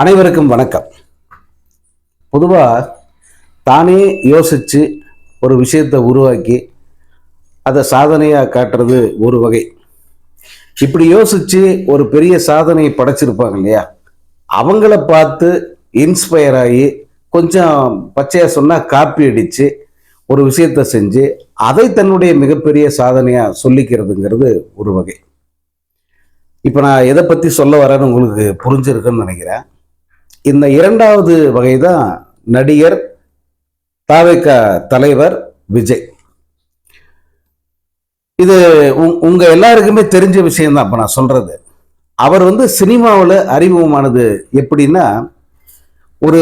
அனைவருக்கும் வணக்கம். பொதுவாக தானே யோசித்து ஒரு விஷயத்தை உருவாக்கி அதை சாதனையாக காட்டுறது ஒரு வகை. இப்படி யோசித்து ஒரு பெரிய சாதனையை படைச்சிருப்பாங்க இல்லையா? அவங்கள பார்த்து இன்ஸ்பயர் ஆகி கொஞ்சம் பச்சையாக சொன்னால் காப்பி அடித்து ஒரு விஷயத்தை செஞ்சு அதை தன்னுடைய மிகப்பெரிய சாதனையாக சொல்லிக்கிறதுங்கிறது ஒரு வகை. இப்போ நான் எதை பற்றி சொல்ல வரேன்னு உங்களுக்கு புரிஞ்சிருக்குன்னு நினைக்கிறேன். இந்த இரண்டாவது வகை தான் நடிகர் தாவேக தலைவர் விஜய். இது உங்- உங்க எல்லாருக்குமே தெரிஞ்ச விஷயம்தான் இப்போ நான் சொல்றது. அவர் வந்து சினிமாவில் அறிமுகமானது எப்படின்னா ஒரு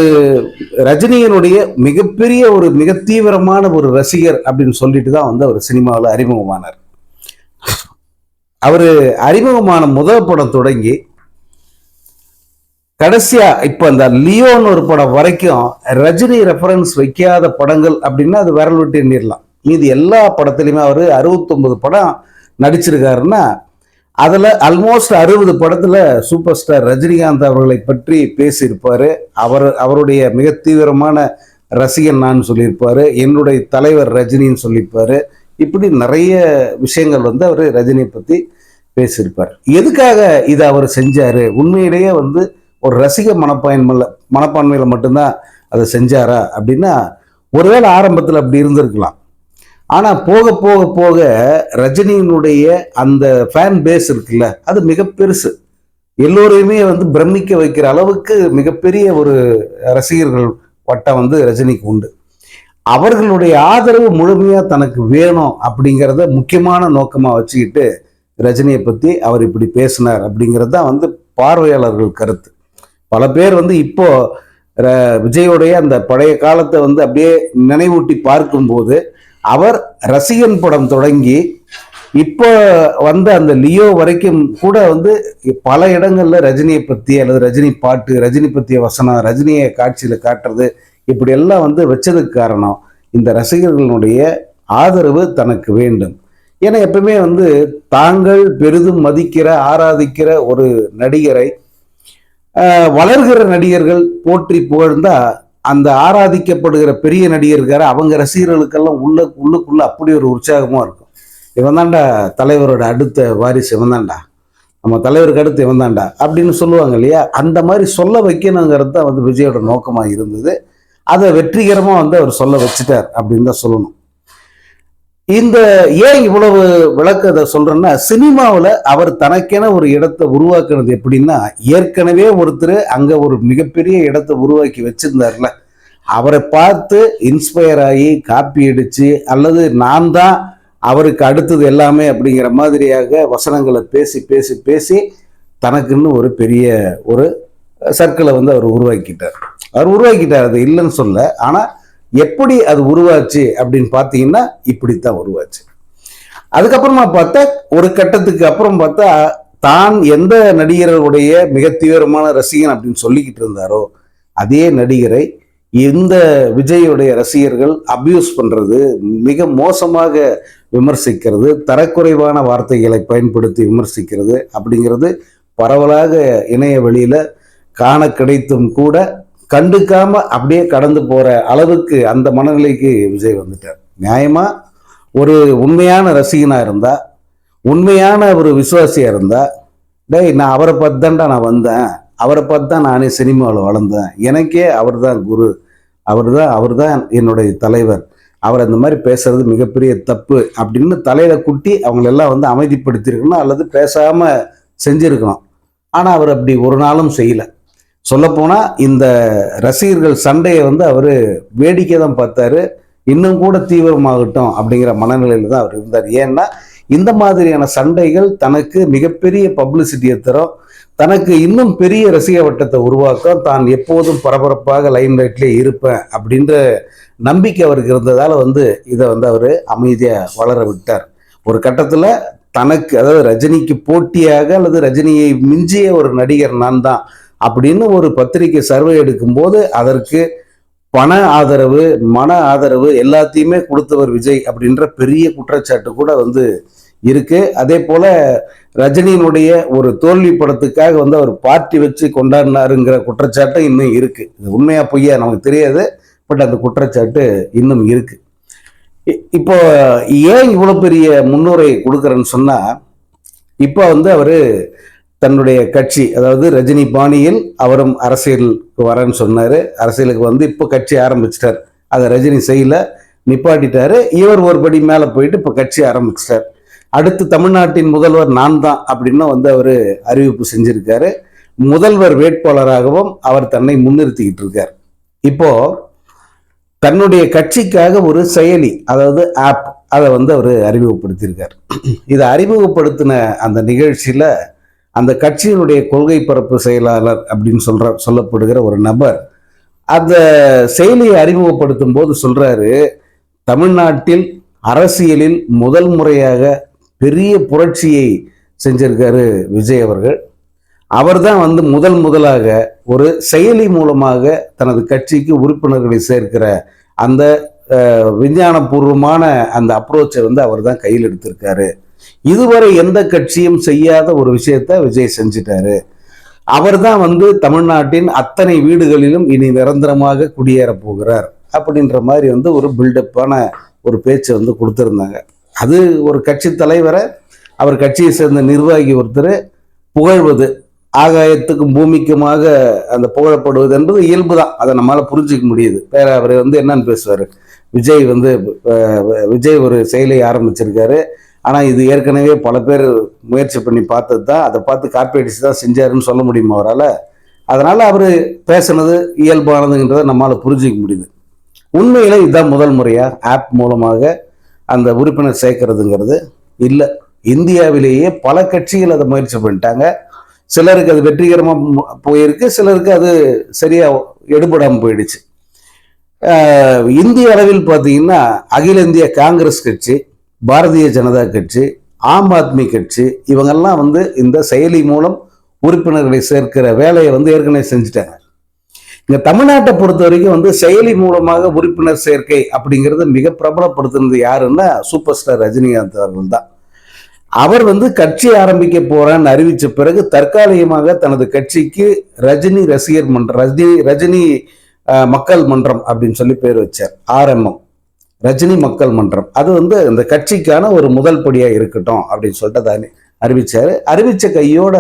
ரஜினியினுடைய மிகப்பெரிய ஒரு மிக தீவிரமான ஒரு ரசிகர் அப்படின்னு சொல்லிட்டு தான் வந்து அவர் சினிமாவில் அறிமுகமானார். அவர் அறிமுகமான முதல் படம் தொடங்கி கடைசியா இப்ப இந்த லியோன்னு ஒரு படம் வரைக்கும் ரஜினி ரெஃபரன்ஸ் வைக்காத படங்கள் அப்படின்னா அது விரல் விட்டு எண்ணிடலாம் மீதி எல்லா படத்துலையுமே அவர் அறுபத்தொன்பது படம் நடிச்சிருக்காருன்னா அதில் ஆல்மோஸ்ட் அறுபது படத்தில் சூப்பர் ஸ்டார் ரஜினிகாந்த் அவர்களை பற்றி பேசியிருப்பார். அவர் அவருடைய மிக தீவிரமான ரசிகன் நான் சொல்லியிருப்பார். என்னுடைய தலைவர் ரஜினின்னு சொல்லியிருப்பார். இப்படி நிறைய விஷயங்கள் வந்து அவர் ரஜினியை பற்றி பேசியிருப்பார். எதுக்காக இதை அவர் செஞ்சார்? உண்மையிலேயே வந்து ஒரு ரசிக மனப்பான்மையில் மனப்பான்மையில் மட்டும்தான் அதை செஞ்சாரா அப்படின்னா ஒருவேளை ஆரம்பத்தில் அப்படி இருந்திருக்கலாம். ஆனால் போக போக போக ரஜினியினுடைய அந்த ஃபேன் பேஸ் இருக்குல்ல அது மிக பெருசு. எல்லோரையுமே வந்து பிரமிக்க வைக்கிற அளவுக்கு மிகப்பெரிய ஒரு ரசிகர்கள் வட்டம் வந்து ரஜினிக்கு உண்டு. அவர்களுடைய ஆதரவு முழுமையாக தனக்கு வேணும் அப்படிங்கிறத முக்கியமான நோக்கமாக வச்சுக்கிட்டு ரஜினியை பற்றி அவர் இப்படி பேசினார் அப்படிங்கிறது தான் வந்து பார்வையாளர்கள் கருத்து. பல பேர் வந்து இப்போ ர- விஜயோடைய அந்த பழைய காலத்தை வந்து அப்படியே நினைவூட்டி பார்க்கும்போது அவர் ரசிகன் படம் தொடங்கி இப்போ வந்த அந்த லியோ வரைக்கும் கூட வந்து பல இடங்கள்ல ரஜினியை பத்தி அல்லது ரஜினி பாட்டு ரஜினி பற்றிய வசனம் ரஜினியை காட்சியில காட்டுறது இப்படி எல்லாம் வந்து வச்சதுக்கு காரணம் இந்த ரசிகர்களுடைய ஆதரவு தனக்கு வேண்டும். ஏன்னா எப்பவுமே வந்து தாங்கள் பெரிதும் மதிக்கிற ஆராதிக்கிற ஒரு நடிகரை வளர்கிற நடிகர்கள் போற்றி புகழ்ந்தா அந்த ஆராதிக்கப்படுகிற பெரிய நடிகர்கார அவங்க ரசிகர்களுக்கெல்லாம் உள்ள உள்ளுக்குள்ள அப்படி ஒரு உற்சாகமாக இருக்கும். இவன் தான்டா தலைவரோட அடுத்த வாரிசு இவன் தான்டா நம்ம தலைவருக்கு அடுத்து இவன் தான்டா அப்படின்னு சொல்லுவாங்க இல்லையா? அந்த மாதிரி சொல்ல வைக்கணுங்கிறது தான் வந்து விஜயோட நோக்கமாக இருந்தது. அதை வெற்றிகரமாக வந்து அவர் சொல்ல வச்சுட்டார் அப்படின்னு தான் சொல்லணும். இந்த ஏன் இவ்வளவு விளக்கத்தை சொல்றேன்னா சினிமாவில் அவர் தனக்கென ஒரு இடத்தை உருவாக்குறது எப்படின்னா ஏற்கனவே ஒருத்தர் அங்க ஒரு மிகப்பெரிய இடத்தை உருவாக்கி வச்சிருந்தார்ல அவரை பார்த்து இன்ஸ்பயர் ஆகி காப்பி அடிச்சு அல்லது நான் தான் அவருக்கு அடுத்தது எல்லாமே அப்படிங்கிற மாதிரியாக வசனங்களை பேசி பேசி பேசி தனக்குன்னு ஒரு பெரிய ஒரு சர்க்கிளை வந்து அவர் உருவாக்கிட்டார். அவர் உருவாக்கிட்டார் அது இல்லைன்னு சொல்ல ஆனால் எப்படி அது உருவாச்சு அப்படின்னு பார்த்தீங்கன்னா இப்படித்தான் உருவாச்சு. அதுக்கப்புறமா பார்த்தா ஒரு கட்டத்துக்கு அப்புறம் பார்த்தா தான் எந்த நடிகருடைய மிக தீவிரமான ரசிகன் அப்படின்னு சொல்லிக்கிட்டு இருந்தாரோ அதே நடிகரை இந்த விஜயுடைய ரசிகர்கள் அபியூஸ் பண்ணுறது மிக மோசமாக விமர்சிக்கிறது தரக்குறைவான வார்த்தைகளை பயன்படுத்தி விமர்சிக்கிறது அப்படிங்கிறது பரவலாக இணைய வழியில் காண கிடைத்தும் கூட கண்டுக்காம அப்படியே கடந்து போற அளவுக்கு அந்த மனநிலைக்கு விஜய் வந்துட்டார். நியாயமா? ஒரு உண்மையான ரசிகனா இருந்தா உண்மையான ஒரு விசுவாசியா இருந்தா டேய் நான் அவரை பார்த்து தான்டா நான் வந்தேன். அவரை பார்த்து தான் நானே சினிமாவில் வளர்ந்தேன். எனக்கே அவர் தான் குரு. அவர் தான் அவர் தான் என்னுடைய தலைவர். அவர் அந்த மாதிரி பேசுறது மிகப்பெரிய தப்பு அப்படின்னு தலையில குட்டி அவங்களெல்லாம் வந்து அமைதிப்படுத்தியிருக்கணும் அல்லது பேசாம செஞ்சிருக்கணும். ஆனால் அவர் அப்படி ஒரு நாளும் செய்யலை. சொல்லப்போனால் இந்த ரசிகர்கள் சண்டையை வந்து அவர் வேடிக்கை தான் பார்த்தாரு. இன்னும் கூட தீவிரமாகட்டும் அப்படிங்கிற மனநிலையில் தான் அவர் இருந்தார். ஏன்னா இந்த மாதிரியான சண்டைகள் தனக்கு மிகப்பெரிய பப்ளிசிட்டியை தரும். தனக்கு இன்னும் பெரிய ரசிக வட்டத்தை உருவாக்க தான் எப்போதும் பரபரப்பாக லைன் லைட்லேயே இருப்பேன் அப்படின்ற நம்பிக்கை அவருக்கு இருந்ததால் வந்து இதை வந்து அவர் அமைதியாக வளர விட்டார். ஒரு கட்டத்தில் தனக்கு அதாவது ரஜினிக்கு போட்டியாக அல்லது ரஜினியை மிஞ்சிய ஒரு நடிகர் நான் தான். அப்படின்னு ஒரு பத்திரிகை சர்வே எடுக்கும்போது அதற்கு பண ஆதரவு மன ஆதரவு எல்லாத்தையுமே கொடுத்தவர் விஜய் அப்படின்ற பெரிய குற்றச்சாட்டு கூட வந்து இருக்கு. அதே போல ரஜினியினுடைய ஒரு தோல்வி படத்துக்காக வந்து அவர் பார்ட்டி வச்சு கொண்டாடினாருங்கிற குற்றச்சாட்டும் இன்னும் இருக்கு. இது உண்மையா பொய்யா நமக்கு தெரியாது பட் அந்த குற்றச்சாட்டு இன்னும் இருக்கு. இப்போ ஏன் இவ்வளோ பெரிய முன்னுரை கொடுக்குறேன்னு சொன்னா இப்போ வந்து அவரு தன்னுடைய கட்சி அதாவது ரஜினி பாணியில் அவரும் அரசியலுக்கு வரேன்னு சொன்னார். அரசியலுக்கு வந்து இப்போ கட்சி ஆரம்பிச்சிட்டார். அதை ரஜினி செய்யல நிப்பாட்டிட்டாரு. இவர் ஒரு படி மேலே போயிட்டு இப்போ கட்சி ஆரம்பிச்சிட்டார். அடுத்து தமிழ்நாட்டின் முதல்வர் நான் தான் அப்படின்னு வந்து அவர் அறிவிப்பு செஞ்சுருக்காரு. முதல்வர் வேட்பாளராகவும் அவர் தன்னை முன்னிறுத்திக்கிட்டு இருக்கார். இப்போ தன்னுடைய கட்சிக்காக ஒரு செயலி அதாவது ஆப் அதை வந்து அவர் அறிமுகப்படுத்தியிருக்கார். இதை அறிமுகப்படுத்தின அந்த நிகழ்ச்சியில் அந்த கட்சியினுடைய கொள்கை பரப்பு செயலாளர் அப்படின்னு சொல்ற சொல்லப்படுகிற ஒரு நபர் அந்த செயலியை அறிமுகப்படுத்தும் போது சொல்றாரு தமிழ்நாட்டில் அரசியலில் முதல் முறையாக பெரிய புரட்சியை செஞ்சிருக்காரு விஜய் அவர்கள். அவர் தான் வந்து முதல் முதலாக ஒரு செயலி மூலமாக தனது கட்சிக்கு உறுப்பினர்களை சேர்க்கிற அந்த விஞ்ஞானபூர்வமான அந்த அப்ரோச்சை வந்து அவர் தான் கையில் எடுத்திருக்காரு. இதுவரை எந்த கட்சியும் செய்யாத ஒரு விஷயத்த விஜய் செஞ்சிட்டாரு. அவர் தான் வந்து தமிழ்நாட்டின் அத்தனை வீடுகளிலும் இனி நிரந்தரமாக குடியேறப் போகிறார் அப்படின்ற மாதிரி வந்து ஒரு பில்டப்பான ஒரு பேச்சை வந்து கொடுத்துருந்தாங்க. அது ஒரு கட்சி தலைவரை அவர் கட்சியை சேர்ந்த நிர்வாகி ஒருத்தர் புகழ்வது ஆகாயத்துக்கும் பூமிக்குமாக அந்த புகழப்படுவது என்பது இயல்பு தான் அதை நம்மளால புரிஞ்சிக்க முடியுது. வேற அவர் வந்து என்னன்னு பேசுவார்? விஜய் வந்து விஜய் ஒரு செயலை ஆரம்பிச்சிருக்காரு. ஆனால் இது ஏற்கனவே பல பேர் முயற்சி பண்ணி பார்த்தது தான் அதை பார்த்து காப்பி அடிச்சு தான் செஞ்சாருன்னு சொல்ல முடியுமா அவரால்? அதனால் அவர் பேசுனது இயல்பானதுன்றதை நம்மளால் புரிஞ்சிக்க முடியுது. உண்மையில் இதுதான் முதல் முறையாக ஆப் மூலமாக அந்த உறுப்பினர் சேர்க்கறதுங்கிறது? இல்லை. இந்தியாவிலேயே பல கட்சிகள் அதை முயற்சி பண்ணிட்டாங்க. சிலருக்கு அது வெற்றிகரமாக போயிருக்கு சிலருக்கு அது சரியாக எடுபடாமல் போயிடுச்சு. இந்திய அளவில் பார்த்தீங்கன்னா அகில இந்திய காங்கிரஸ் கட்சி பாரதிய ஜனதா கட்சி ஆம் ஆத்மி கட்சி இவங்கெல்லாம் வந்து இந்த செயலி மூலம் உறுப்பினர்களை சேர்க்கிற வேலையை வந்து ஏற்கனவே செஞ்சுட்டாங்க. இங்கே தமிழ்நாட்டை பொறுத்த வரைக்கும் வந்து செயலி மூலமாக உறுப்பினர் சேர்க்கை அப்படிங்கிறத மிக பிரபலப்படுத்துனது யாருன்னா சூப்பர் ஸ்டார் ரஜினிகாந்த் அவர்கள் தான். அவர் வந்து கட்சி ஆரம்பிக்க போறான்னு அறிவித்த பிறகு தற்காலிகமாக தனது கட்சிக்கு ரஜினி ரசிகர் மன்றம் ரஜினி ரஜினி மக்கள் மன்றம் அப்படின்னு சொல்லி பேர் வச்சார் ஆர்எம்எம் ரஜினி மக்கள் மன்றம். அது வந்து இந்த கட்சிக்கான ஒரு முதல் படியா இருக்கட்டும் அப்படின்னு சொல்லிட்டு அதை அறிவித்தார் அறிவிச்சாரு. அறிவிச்ச கையோட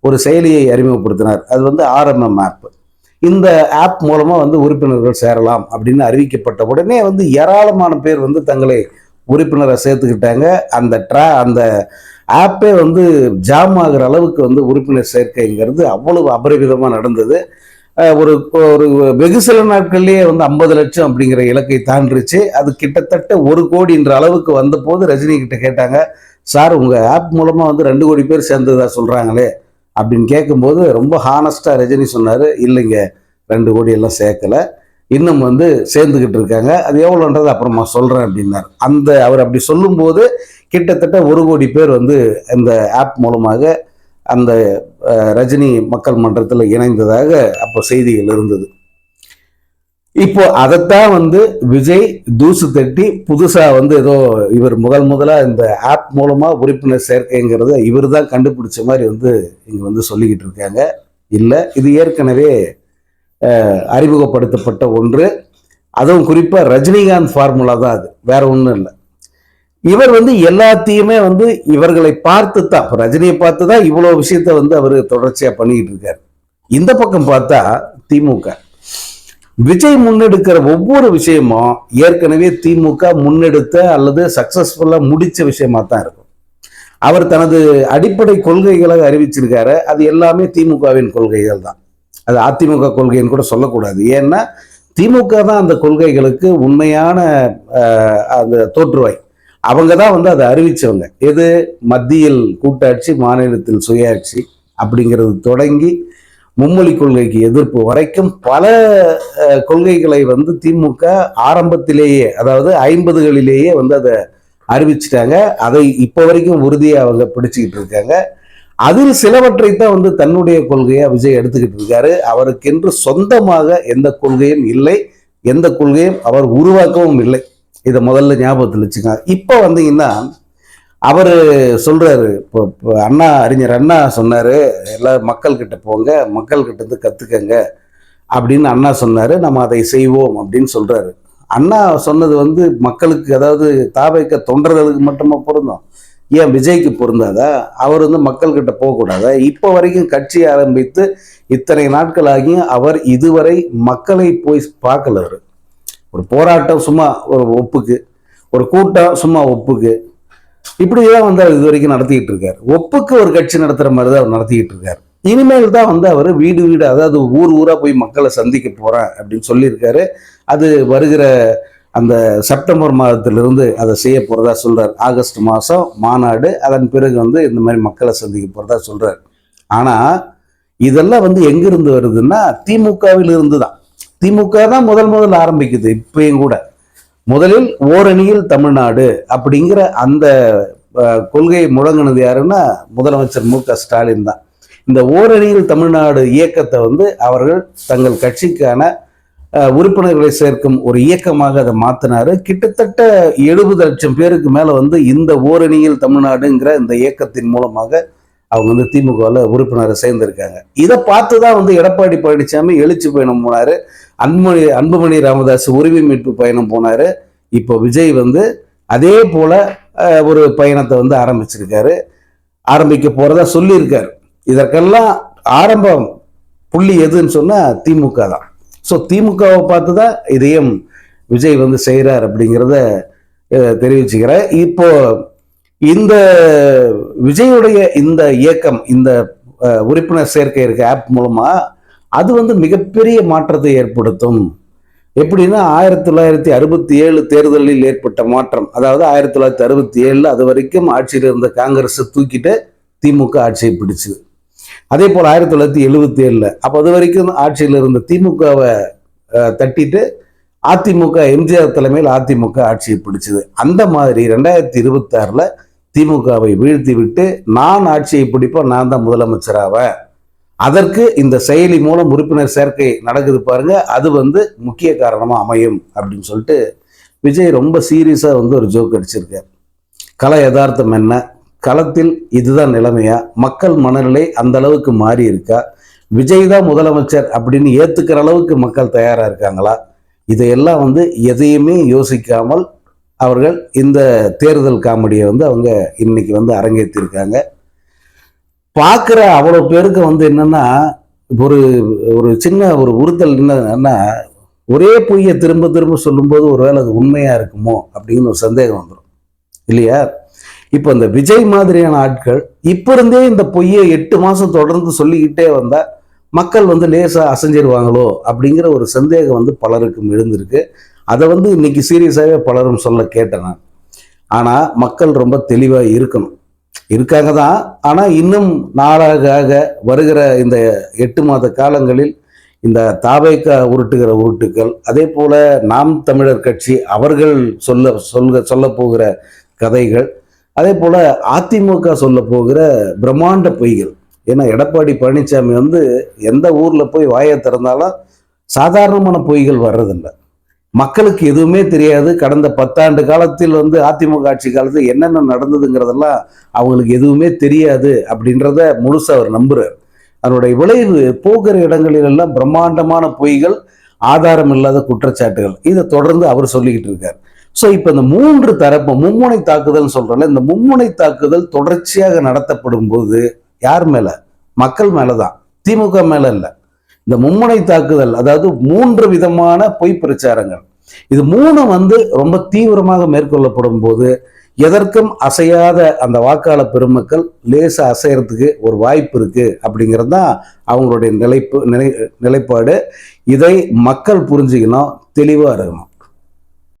ஒரு செயலியை அறிமுகப்படுத்தினார். அது வந்து ஆர்எம்எம் ஆப். இந்த ஆப் மூலமா வந்து உறுப்பினர்கள் சேரலாம் அப்படின்னு அறிவிக்கப்பட்ட உடனே வந்து ஏராளமான பேர் வந்து தங்களை உறுப்பினரை சேர்த்துக்கிட்டாங்க. அந்த ட்ரா அந்த ஆப்பே வந்து ஜாம் ஆகுற அளவுக்கு வந்து உறுப்பினர் சேர்க்கைங்கிறது அவ்வளவு அபரிவிதமாக நடந்தது. ஒரு ஒரு வெகு சில நாட்கள்லேயே வந்து ஐம்பது லட்சம் அப்படிங்கிற இலக்கை தாண்டிருச்சு. அது கிட்டத்தட்ட ஒரு கோடின்ற அளவுக்கு வந்தபோது ரஜினி கிட்ட கேட்டாங்க சார் உங்கள் ஆப் மூலமாக வந்து ரெண்டு கோடி பேர் சேர்ந்ததா சொல்கிறாங்களே அப்படின்னு கேட்கும்போது ரொம்ப ஹானஸ்டாக ரஜினி சொன்னார் இல்லைங்க ரெண்டு கோடி எல்லாம் சேர்க்கல. இன்னும் வந்து சேர்ந்துக்கிட்டு இருக்காங்க. அது எவ்வளோன்றது அப்புறமா சொல்கிறேன் அப்படின்னார். அந்த அவர் அப்படி சொல்லும்போது கிட்டத்தட்ட ஒரு கோடி பேர் வந்து இந்த ஆப் மூலமாக அந்த ரஜினி மக்கள் மன்றத்தில் இணைந்ததாக அப்போ செய்திகள் இருந்தது. இப்போ அதைத்தான் வந்து விஜய் தூசு தட்டி புதுசாக வந்து ஏதோ இவர் முதல் முதலாக இந்த ஆப் மூலமாக உறுப்பினர் சேர்க்கைங்கிறத இவர் தான் கண்டுபிடிச்ச மாதிரி வந்து இங்கே வந்து சொல்லிக்கிட்டு இருக்காங்க. இல்லை இது ஏற்கனவே அறிமுகப்படுத்தப்பட்ட ஒன்று. அதுவும் குறிப்பாக ரஜினிகாந்த் ஃபார்முலா தான் அது. வேற ஒன்றும் இல்லை. இவர் வந்து எல்லாத்தையுமே வந்து இவர்களை பார்த்து தான் ரஜினியை பார்த்து தான் இவ்வளோ விஷயத்த வந்து அவர் தொடர்ச்சியா பண்ணிக்கிட்டு இருக்காரு. இந்த பக்கம் பார்த்தா திமுக. விஜய் முன்னெடுக்கிற ஒவ்வொரு விஷயமும் ஏற்கனவே திமுக முன்னெடுத்த அல்லது சக்சஸ்ஃபுல்லா முடிச்ச விஷயமா தான் இருக்கும். அவர் தனது அடிப்படை கொள்கைகளை அறிவிச்சிருக்காரு. அது எல்லாமே திமுகவின் கொள்கைகள் தான். அது அதிமுக கொள்கைன்னு கூட சொல்லக்கூடாது. ஏன்னா திமுக தான் அந்த கொள்கைகளுக்கு உண்மையான அந்த தோற்றுவாய். அவங்க தான் வந்து அதை அறிவிச்சவங்க. எது? மத்தியில் கூட்டாட்சி மாநிலத்தில் சுயாட்சி அப்படிங்கிறது தொடங்கி மும்மொழி கொள்கைக்கு எதிர்ப்பு வரைக்கும் பல கொள்கைகளை வந்து திமுக ஆரம்பத்திலேயே அதாவது ஐம்பதுகளிலேயே வந்து அதை அறிவிச்சிட்டாங்க. அதை இப்போ வரைக்கும் உறுதியாக அவங்க பிடிச்சிக்கிட்டு இருக்காங்க. அதில் சிலவற்றை தான் வந்து தன்னுடைய கொள்கையாக விஜய் எடுத்துக்கிட்டு இருக்காரு. அவருக்கென்று சொந்தமாக எந்த கொள்கையும் இல்லை. எந்த கொள்கையும் அவர் உருவாக்கவும் இல்லை. இதை முதல்ல ஞாபகத்தில் வச்சுக்கோங்க. இப்போ வந்தீங்கன்னா அவர் சொல்கிறாரு இப்போ இப்போ அண்ணா அறிஞர் அண்ணா சொன்னார் எல்லா மக்கள்கிட்ட போங்க மக்கள்கிட்ட இருந்து கற்றுக்கங்க அப்படின்னு அண்ணா சொன்னார் நம்ம அதை செய்வோம் அப்படின்னு சொல்கிறாரு அண்ணா சொன்னது வந்து மக்களுக்கு அதாவது தாவைக்க தொண்டர்களுக்கு மட்டுமா பொருந்தோம். ஏன் விஜய்க்கு பொருந்தாதா? அவர் வந்து மக்கள்கிட்ட போகக்கூடாதா? இப்போ வரைக்கும் கட்சி ஆரம்பித்து இத்தனை நாட்களாகியும் அவர் இதுவரை மக்களை போய் பார்க்கல அவர். ஒரு போராட்டம் சும்மா ஒரு ஒப்புக்கு ஒரு கூட்டம் சும்மா ஒப்புக்கு. இப்படிதான் வந்து அவர் இது வரைக்கும் நடத்திக்கிட்டு இருக்கார். ஒப்புக்கு ஒரு கட்சி நடத்துகிற மாதிரி தான் அவர் நடத்திக்கிட்டு இருக்கார். இனிமேல் தான் வந்து அவர் வீடு வீடு அதாவது ஊர் ஊராக போய் மக்களை சந்திக்க போகிறேன் அப்படின்னு சொல்லியிருக்காரு. அது வருகிற அந்த செப்டம்பர் மாதத்திலிருந்து அதை செய்ய போகிறதா சொல்கிறார் ஆகஸ்ட் மாதம் மாநாடு அதன் பிறகு வந்து இந்த மாதிரி மக்களை சந்திக்க போகிறதா சொல்கிறார் ஆனால் இதெல்லாம் வந்து எங்கிருந்து வருதுன்னா திமுகவில் இருந்து தான். திமுக தான் முதல் முதல் ஆரம்பிக்குது இப்பயும் கூட. முதலில் ஓரணியில் தமிழ்நாடு அப்படிங்கிற அந்த கொள்கையை முழங்கினது யாருன்னா முதலமைச்சர் மு க ஸ்டாலின் தான். இந்த ஓரணியில் தமிழ்நாடு இயக்கத்தை வந்து அவர்கள் தங்கள் கட்சிக்கான அஹ், உறுப்பினர்களை சேர்க்கும் ஒரு இயக்கமாக அதை மாத்தினாரு. கிட்டத்தட்ட எழுபது லட்சம் பேருக்கு மேல வந்து இந்த ஓரணியில் தமிழ்நாடுங்கிற இந்த இயக்கத்தின் மூலமாக அவங்க வந்து திமுகவில் உறுப்பினரை சேர்ந்திருக்காங்க. இதை பார்த்து தான் வந்து எடப்பாடி பழனிசாமி எழுச்சி பயணம் போனாரு. அன்புமணி அன்புமணி ராமதாஸ் உரிமை மீட்பு பயணம் போனார். இப்போ விஜய் வந்து அதே போல் ஒரு பயணத்தை வந்து ஆரம்பிச்சிருக்காரு. ஆரம்பிக்க போகிறதா சொல்லியிருக்காரு. இதற்கெல்லாம் ஆரம்பம் புள்ளி எதுன்னு சொன்னால் திமுக தான். ஸோ திமுகவை பார்த்து தான் இதையும் விஜய் வந்து செய்கிறார் அப்படிங்கிறத தெரிவிச்சுக்கிறேன். இப்போ இந்த விஜயுடைய இந்த இயக்கம் இந்த உறுப்பினர் சேர்க்கை இருக்க ஆப் மூலமாக அது வந்து மிகப்பெரிய மாற்றத்தை ஏற்படுத்தும். எப்படின்னா ஆயிரத்தி தொள்ளாயிரத்தி அறுபத்தி ஏழு தேர்தலில் ஏற்பட்ட மாற்றம். அதாவது ஆயிரத்தி தொள்ளாயிரத்தி அறுபத்தி ஏழில் அது வரைக்கும் ஆட்சியில் இருந்த காங்கிரஸை தூக்கிட்டு திமுக ஆட்சியை பிடிச்சுது. அதே போல் ஆயிரத்தி தொள்ளாயிரத்தி எழுபத்தி ஏழில் அப்போ அது வரைக்கும் ஆட்சியில் இருந்த திமுகவை தட்டிட்டு அதிமுக எம்ஜிஆர் தலைமையில் அதிமுக ஆட்சியை பிடிச்சது. அந்த மாதிரி ரெண்டாயிரத்தி இருபத்தாறில் திமுகவை வீழ்த்தி விட்டு நான் ஆட்சியை பிடிப்போம் நான் தான் முதலமைச்சராவேன் அதற்கு இந்த செயலி மூலம் உறுப்பினர் சேர்க்கை நடக்குது பாருங்க. அது வந்து முக்கிய காரணமாக அமையும் அப்படின்னு சொல்லிட்டு விஜய் ரொம்ப சீரியஸாக வந்து ஒரு ஜோக் அடிச்சிருக்கார். கல யதார்த்தம் என்ன? களத்தில் இதுதான் நிலைமையா? மக்கள் மனநிலை அந்த அளவுக்கு மாறி இருக்கா? விஜய் தான் முதலமைச்சர் அப்படின்னு ஏத்துக்கிற அளவுக்கு மக்கள் தயாரா இருக்காங்களா? இதையெல்லாம் வந்து எதையுமே யோசிக்காமல் அவர்கள் இந்த தேர்தல் காமெடியை வந்து அவங்க இன்னைக்கு வந்து அரங்கேற்றிருக்காங்க பார்க்குற அவ்வளோ பேருக்கு வந்து என்னன்னா ஒரு ஒரு சின்ன ஒரு உறுத்தல் என்னன்னா ஒரே பொய்யை திரும்ப திரும்ப சொல்லும்போது ஒருவேளை அது உண்மையாக இருக்குமோ அப்படின்னு ஒரு சந்தேகம் வந்துடும் இல்லையா? இப்போ இந்த விஜய் மாதிரியான ஆட்கள் இப்போ இருந்தே இந்த பொய்யை எட்டு மாதம் தொடர்ந்து சொல்லிக்கிட்டே வந்தால் மக்கள் வந்து லேசாக அசைஞ்சிருவாங்களோ அப்படிங்கிற ஒரு சந்தேகம் வந்து பலருக்கும் எழுந்திருக்கு. அதை வந்து இன்னைக்கு சீரியஸாகவே பலரும் சொல்ல கேட்டேன் நான். ஆனால் மக்கள் ரொம்ப தெளிவாக இருக்கணும். இருக்காங்க தான் ஆனால் இன்னும் நாளாக ஆக வருகிற இந்த எட்டு மாத காலங்களில் இந்த தாவேக்கா உருட்டுகிற உருட்டுக்கள் அதே போல நாம் தமிழர் கட்சி அவர்கள் சொல்ல சொல்க சொல்ல போகிற கதைகள் அதே போல அதிமுக சொல்ல போகிற பிரம்மாண்ட பொய்கள். ஏன்னா எடப்பாடி பழனிசாமி வந்து எந்த ஊர்ல போய் வாயை திறந்தாலும் சாதாரணமான பொய்கள் வர்றதில்லை. மக்களுக்கு எதுவுமே தெரியாது. கடந்த பத்தாண்டு காலத்தில் வந்து அதிமுக ஆட்சி காலத்தில் என்னென்ன நடந்ததுங்கிறதெல்லாம் அவங்களுக்கு எதுவுமே தெரியாது அப்படின்றத முழுசாக அவர் நம்புறார். அதனுடைய விளைவு போகிற இடங்களிலெல்லாம் பிரம்மாண்டமான பொய்கள் ஆதாரம் இல்லாத குற்றச்சாட்டுகள். இதை தொடர்ந்து அவர் சொல்லிக்கிட்டு இருக்கார். ஸோ இப்போ இந்த மூன்று தரப்பு மும்முனை தாக்குதல் சொல்றோம்ல இந்த மும்முனை தாக்குதல் தொடர்ச்சியாக நடத்தப்படும் போது யார் மேல? மக்கள் மேலதான். திமுக மேல இல்லை. இந்த மும்முனை தாக்குதல் அதாவது மூன்று விதமான பொய் பிரச்சாரங்கள். இது மூணு வந்து ரொம்ப தீவிரமாக மேற்கொள்ளப்படும் போது எதற்கும் அசையாத அந்த வாக்காளர் பெருமக்கள் லேசாக அசையறதுக்கு ஒரு வாய்ப்பு இருக்கு அப்படிங்கிறது தான் அவங்களுடைய நிலைப்பு நிலை நிலைப்பாடு. இதை மக்கள் புரிஞ்சுக்கணும் தெளிவாக இருக்கணும்.